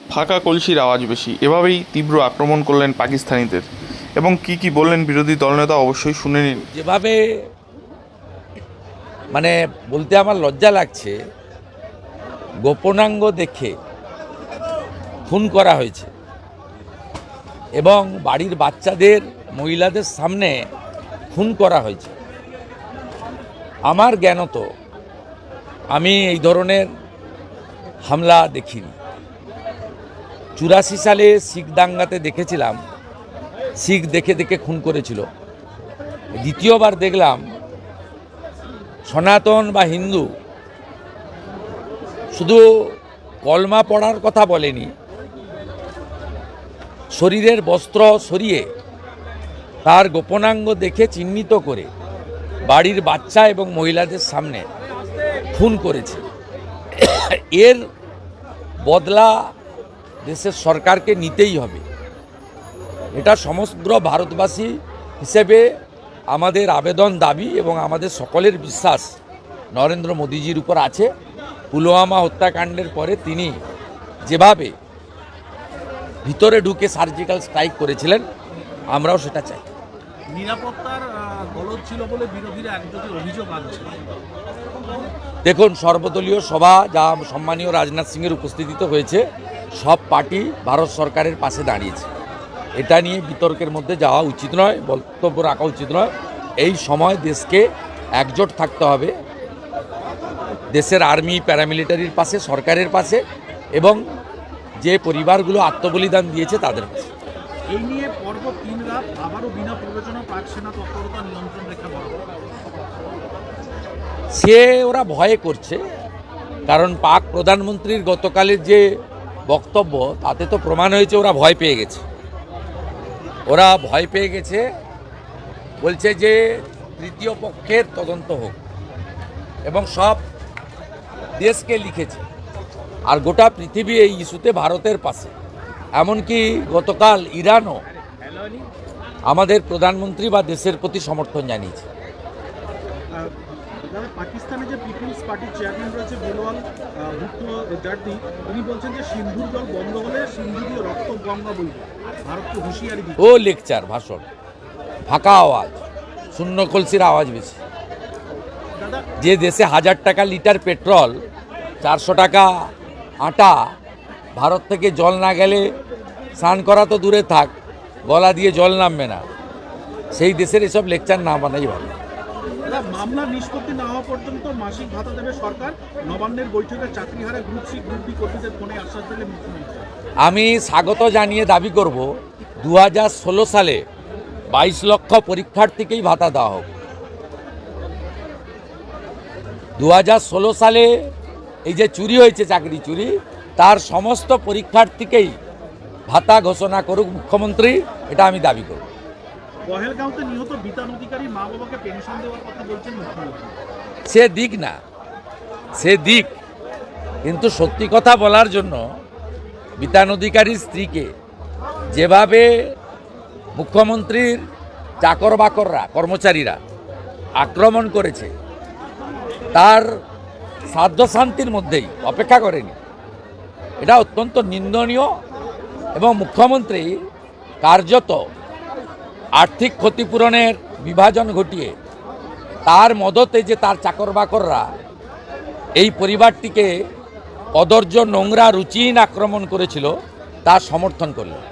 ফাঁকা কলসির আওয়াজ বেশি। এভাবেই তীব্র আক্রমণ করলেন পাকিস্তানিদের। এবং কি কি বললেন বিরোধী দলনেতা অবশ্যই শুনে নিন। যেভাবে মানে বলতে আমার লজ্জা লাগছে, গোপনাঙ্গ দেখে খুন করা হয়েছে। এবং বাড়ির বাচ্চাদের, মহিলাদের সামনে খুন করা হয়েছে। আমার জ্ঞানত আমি এই ধরনের হামলা দেখিনি। চুরাশি সালে শিখ দাঙ্গাতে দেখেছিলাম। শিখ দেখে দেখে খুন করেছিল। দ্বিতীয়বার দেখলাম, সনাতন বা হিন্দু শুধু কলমা পড়ার কথা বলেনি, শরীরের বস্ত্র সরিয়ে তার গোপনাঙ্গ দেখে চিহ্নিত করে বাড়ির বাচ্চা এবং মহিলাদের সামনে খুন করেছে। এর বদলা দেশের সরকারকে নিতেই হবে। এটা সমগ্র ভারতবাসী হিসেবে আমাদের আবেদন দাবি এবং আমাদের সকলের বিশ্বাস নরেন্দ্র মোদীজির উপর আছে। পুলওয়ামা হত্যাকাণ্ডের পরে তিনি যেভাবে ভিতরে ঢুকে সার্জিক্যাল স্ট্রাইক করেছিলেন আমরাও সেটা চাই। নিরাপত্তার গলদ ছিল বলে বিরোধীরা একযোগে অভিযোগ আনছে। দেখুন সর্বদলীয় সভা যা সম্মানীয় রাজনাথ সিংয়ের উপস্থিতিতে হয়েছে সব পার্টি ভারত সরকারের পাশে দাঁড়িয়েছে। এটা নিয়ে বিতর্কের মধ্যে যাওয়া উচিত নয় বক্তব্য রাখা উচিত নয়। এই সময় দেশকে একজোট থাকতে হবে। দেশের আর্মি প্যারামিলিটারির পাশে সরকারের পাশে এবং যে পরিবারগুলো আত্মবলিদান দিয়েছে তাদের পাশে। এই নিয়ে পর্ব তিন রাত আবারও বিনা প্ররোচনা পাক সেনা তৎপরতা নিয়ন্ত্রণ রেখা সে ওরা ভয়ে করছে কারণ পাক প্রধানমন্ত্রীর গতকালের যে বক্তব্য, তাতে তো প্রমাণ হয়েছে ওরা ভয় পেয়ে গেছে। ওরা ভয় পেয়ে গেছে, বলছে যে তৃতীয় পক্ষের তদন্ত হোক। এবং সব দেশকে লিখেছে। আর গোটা পৃথিবী এই ইস্যুতে ভারতের পাশে। এমনকি গতকাল ইরানও আমাদের প্রধানমন্ত্রী বা দেশের প্রতি সমর্থন জানিয়েছে। দাদা পাকিস্তানে যে পিপুলস পার্টির চেয়ারম্যান রয়েছে বেলওয়াল ভুট্টো জার্দি উনি বলছেন যে সিন্ধুর জল বন্ধ হলে সিন্ধুরীয় রক্ত গঙ্গা বইবে। ভারতকে হুঁশিয়ারি দিচ্ছে। ও লেকচার ভাষণ। ফাঁকা আওয়াজ শূন্য কলসির আওয়াজ বেশি। যে দেশে হাজার টাকা লিটার পেট্রোল চারশো টাকা আটা ভারত থেকে জল না গেলে স্নান করা তো দূরে থাক গলা দিয়ে জল নামবে না। সেই দেশের এসব লেকচার না বানাই ভালো। দাদা মামলার নিষ্পত্তি না হওয়া পর্যন্ত মাসিক ভাতা দেবে সরকার। নবান্নের বৈঠকে চাকরি হারা গ্রুপ সি গ্রুপ ডি কর্মীদের ফোনে আশ্বাস দিলে মুখ্যমন্ত্রী। আমি স্বাগত জানিয়ে দাবি করব দু হাজার ষোলো সালে বাইশ লক্ষ পরীক্ষার্থীকেই ভাতা দেওয়া হোক। দু হাজার ষোলো সালে এই যে চুরি হয়েছে চাকরি চুরি, তার সমস্ত পরীক্ষার্থীকেই ভাতা ঘোষণা করুক মুখ্যমন্ত্রী, এটা আমি দাবি করব। নিহত বিতান অধিকারী মা বাবাকে পেনশন দেওয়ার কথা বলছেন মুখ্যমন্ত্রী। সে দিক না, সে দিক। কিন্তু সত্যি কথা বলার জন্য বিতান অধিকারীর স্ত্রীকে যেভাবে মুখ্যমন্ত্রীর চাকর বাকররা কর্মচারীরা আক্রমণ করেছে, তার শান্তির মধ্যেই অপেক্ষা করেনি। এটা অত্যন্ত নিন্দনীয় এবং মুখ্যমন্ত্রী কার্যত আর্থিক ক্ষতিপূরণের বিভাজন ঘটিয়ে তার মদতে যে তার চাকরবাকররা এই পরিবারটিকে অদর্য নোংরা রুচিহীন আক্রমণ করেছিল, তা সমর্থন করলেন।